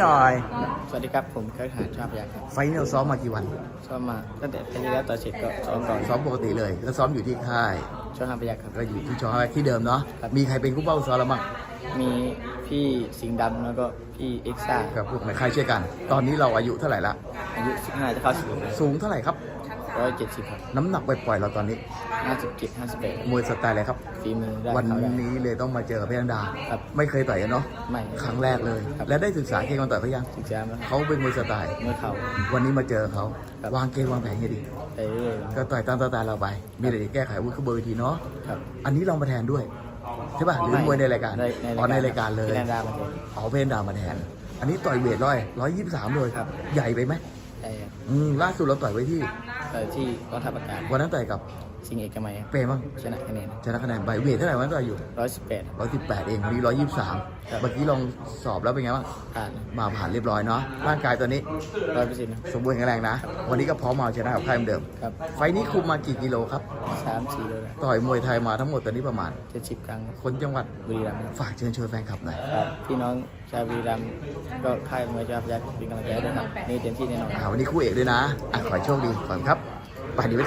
หน่อยสวัสดีครับ ผมเคยหาชอบยักษ์ครับไฟท์เนี่ยเราซ้อมมากี่วันชอบมาตั้งแต่ปีที่แล้วต่อเสร็จก็ซ้อมก่อนซ้อมปกติเลย แล้วซ้อมอยู่ที่ค่ายชอบหาพยักษ์ครับ ก็อยู่ที่ชอที่เดิมเนาะ ครับ มีใครเป็นกู้เป้าซ้อมแล้วมั้งมีพี่สิงห์ดำแล้วก็พี่เอ็กซ่ากับพวกในค่ายช่วยกัน ตอนนี้เราอายุเท่าไหร่ละ อายุ 15 จะเข้าสิบสูงเท่าไหร่ครับ ร้อยเจ็ดสิบครับน้ำหนักปล่อยๆเราตอนนี้ห้าสิบเจ็ดห้าสิบแปดมวยสไตล์อะไรครับ ฝีมือได้วันเขาได้ นี้เลยต้องมาเจอกับพี่อันดา ครับ ไม่เคยต่อยกันเนาะไม่ครั้งแรกเลยครับและได้ศึกษาเกมการต่อยเขายังศึกษามาเขาเป็นมวยสไตล์ เมื่อเขา วันนี้มาเจอเขาครับ วางเกมวางแผนให้ดี ไปเรื่อยก็ต่อยตามสไตล์เราไป มีอะไรจะแก้ไขวุ้นขบวนเวทีเนาะๆครับอันนี้เรามาแทนด้วยใช่ป่ะหรือมวยในรายการในอ๋อในรายการเลยในรายการมาเลยอ๋อเพนดาวมาแทน อันนี้ต่อยเวทร้อยร้อยยี่สิบสามเลยครับ ใหญ่ไปไหมไอ้อืมล่าสุดเราต่อยไว้ที่ เอ่อที่กองทัพอากาศวันนั้นต่อยกับสิงห์เอกมัยเปย์มั้งชนะคะแนนชนะคะแนนใบเวทเท่าไหร่วันนั้นต่อยอยู่ร้อยสิบแปด ร้อยสิบแปดเองวันนี้ร้อยยี่สิบสามครับ เมื่อกี้ลองสอบแล้วเป็นไงบ้างผ่านมาผ่านเรียบร้อยเนาะร่างกายตอนนี้ร้อยเปอร์เซ็นต์สมบูรณ์แข็งแรงนะ วันนี้ก็พร้อมมาเอาชนะกับค่ายเหมือนเดิม ครับไฟล์นี้คุมมากี่กิโลครับ สามสี่เลยต่อยมวยไทยมาทั้งหมดตอนนี้ประมาณ เจ็ดสิบครั้งคนจังหวัดบุรีรัมย์ครับฝากเชิญชวนแฟนคลับหน่อย ครับพี่น้อง ชาวบุรีรัมย์ก็ค่ายมวยชาวพยัคฆ์เป็นกำลังใจให้ด้วยครับนี่เต็มที่แน่นอน อ่าวันนี้คู่เอกด้วยนะอะขอให้โชคดีก่อนครับไปดีไป